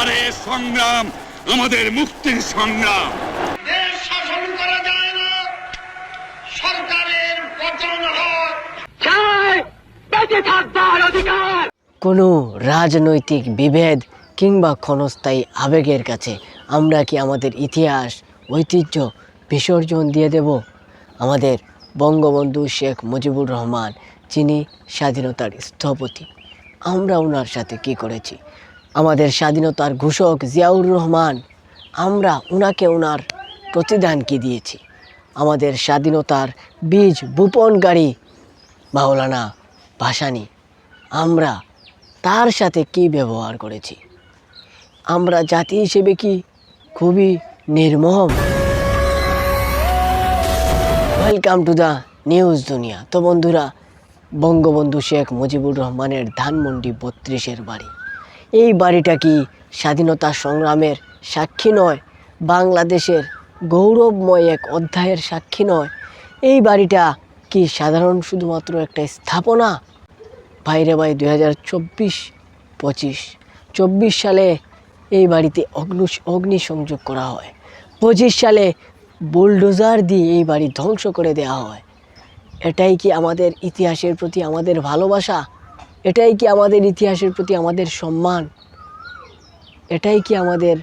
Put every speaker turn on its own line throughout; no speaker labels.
লড়াইয়ের সংগ্রাম আমাদের মুক্তির সংগ্রাম।
দেশ শাসন করা যায় না সরকারের পতন হয়।
কোনো রাজনৈতিক বিভেদ কিংবা ক্ষণস্থায়ী আবেগের কাছে আমরা কি আমাদের ইতিহাস ঐতিহ্য বিসর্জন দিয়ে দেব? আমাদের বঙ্গবন্ধু শেখ মুজিবুর রহমান যিনি স্বাধীনতার স্থপতি আমরা ওনার সাথে কি করেছি? আমাদের স্বাধীনতার ঘোষক জিয়াউর রহমান, আমরা ওনাকে ওনার প্রতিদান কি দিয়েছি। আমাদের স্বাধীনতার বীজ বপনকারী মাওলানা ভাসানী, আমরা তার সাথে কি ব্যবহার করেছি? আমরা জাতি হিসেবে কি খুবই নির্মম? ওয়েলকাম টু দ্য নিউজ দুনিয়া। তো বন্ধুরা, বঙ্গবন্ধু শেখ মুজিবুর রহমানের ধানমন্ডি বত্রিশের বাড়ি। এই বাড়িটা কি স্বাধীনতা সংগ্রামের সাক্ষী নয়? বাংলাদেশের গৌরবময় এক অধ্যায়ের সাক্ষী নয়? এই বাড়িটা কি সাধারণ শুধুমাত্র একটা স্থাপনা? বাইরে বাই দুই হাজার চব্বিশ, পঁচিশ। চব্বিশ সালে এই বাড়িতে অগ্নি অগ্নিসংযোগ করা হয়। পঁচিশ সালে বুলডোজার দিয়ে এই বাড়ি ধ্বংস করে দেওয়া হয়। এটাই কি আমাদের ইতিহাসের প্রতি আমাদের ভালোবাসা? এটাই কি আমাদের ইতিহাসের প্রতি আমাদের সম্মান? এটাই কি আমাদের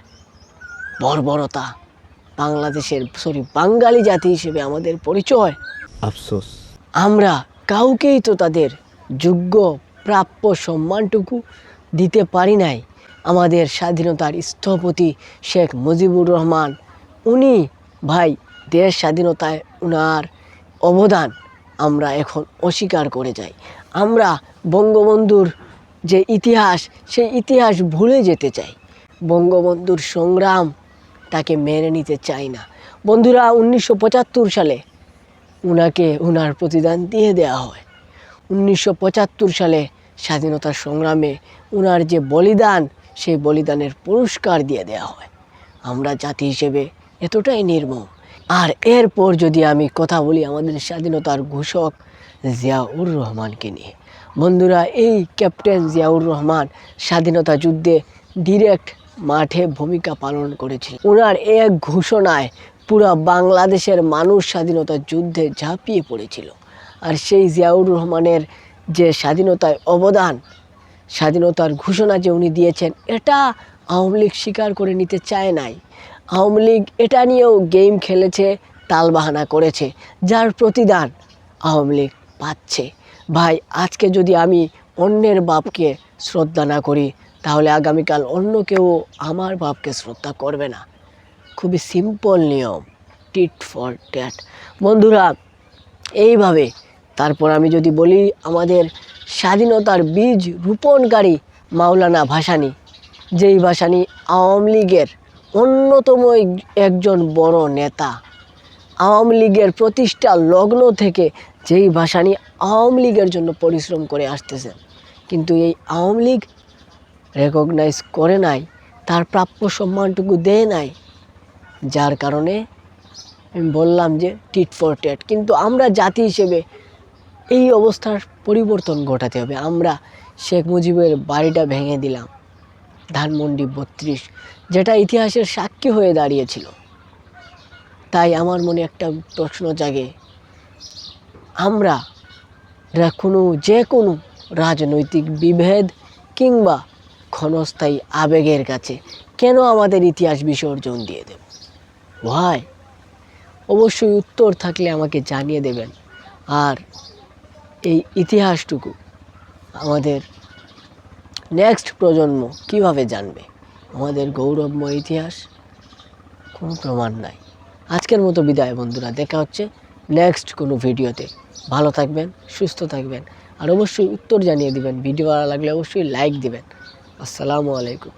বর্বরতা? বাংলাদেশের সরি বাঙালি জাতি হিসেবে আমাদের পরিচয়?
আফসোস।
আমরা কাউকেই তো তাদের যোগ্য প্রাপ্য সম্মানটুকু দিতে পারি নাই। আমাদের স্বাধীনতার স্থপতি শেখ মুজিবুর রহমান উনি ভাই দেশ স্বাধীনতায় উনার অবদান আমরা এখন অস্বীকার করে যাই। আমরা বঙ্গবন্ধুর যে ইতিহাস, সেই ইতিহাস ভুলে যেতে চাই। বঙ্গবন্ধুর সংগ্রাম তাকে মেনে নিতে চাই না। বন্ধুরা, উনিশশো পঁচাত্তর সালে উনাকে, উনার প্রতিদান দিয়ে দেওয়া হয়। উনিশশো পঁচাত্তর সালে স্বাধীনতা সংগ্রামে উনার যে বলিদান, সেই বলিদানের পুরস্কার দিয়ে দেওয়া হয়। আমরা জাতি হিসেবে এতটাই নির্মম। আর এরপর যদি আমি কথা বলি আমাদের স্বাধীনতার ঘোষক জিয়াউর রহমানকে নিয়ে। বন্ধুরা, এই ক্যাপ্টেন জিয়াউর রহমান স্বাধীনতা যুদ্ধে ডিরেক্ট মাঠে ভূমিকা পালন করেছিল ওনার এক ঘোষণায় পুরো বাংলাদেশের মানুষ স্বাধীনতা যুদ্ধে ঝাঁপিয়ে পড়েছিল। আর সেই জিয়াউর রহমানের যে স্বাধীনতায় অবদান, স্বাধীনতার ঘোষণা যে উনি দিয়েছেন, এটা আওয়ামী লীগ স্বীকার করে নিতে চায় নাই। আওয়ামী লীগ এটা নিয়েও গেম খেলেছে, তালবাহানা করেছে, যার প্রতিদান আওয়ামী লীগ পাচ্ছে। ভাই, আজকে যদি আমি অন্যের বাপকে শ্রদ্ধা না করি, তাহলে আগামীকাল অন্য কেউ আমার বাপকে শ্রদ্ধা করবে না। খুবই সিম্পল নিয়ম টিট ফর ট্যাট বন্ধুরা, এইভাবে তারপর আমি যদি বলি আমাদের স্বাধীনতার বীজ রোপণকারী মাওলানা ভাসানী, যেই ভাসানী আওয়ামী লীগের অন্যতম একজন বড় নেতা। আওয়ামী লীগের প্রতিষ্ঠা লগ্ন থেকে যেই ভাসানী আওয়ামী লীগের জন্য পরিশ্রম করে আসতেছেন কিন্তু এই আওয়ামী লীগ রেকগনাইজ করে নাই, তার প্রাপ্য সম্মানটুকু দেয় নাই, যার কারণে আমি বললাম যে টিট ফর টেট কিন্তু আমরা জাতি হিসেবে এই অবস্থার পরিবর্তন ঘটাতে হবে। আমরা শেখ মুজিবের বাড়িটা ভেঙে দিলাম, ধানমন্ডি বত্রিশ, যেটা ইতিহাসের সাক্ষী হয়ে দাঁড়িয়েছিল। তাই আমার মনে একটা প্রশ্ন জাগে আমরা কোনো যে কোনো রাজনৈতিক বিভেদ কিংবা ক্ষণস্থায়ী আবেগের কাছে কেন আমাদের ইতিহাস বিসর্জন দিয়ে দেব? ভাই অবশ্যই উত্তর থাকলে আমাকে জানিয়ে দেবেন। আর এই ইতিহাসটুকু আমাদের নেক্সট প্রজন্ম কীভাবে জানবে? আমাদের গৌরবময় ইতিহাস? কোনো প্রমাণ নাই। আজকের মতো বিদায় বন্ধুরা, দেখা হচ্ছে নেক্সট কোনো ভিডিওতে। ভালো থাকবেন, সুস্থ থাকবেন, আর অবশ্যই উত্তর জানিয়ে দিবেন। ভিডিও ভালো লাগলে অবশ্যই লাইক দিবেন। আসসালামু আলাইকুম।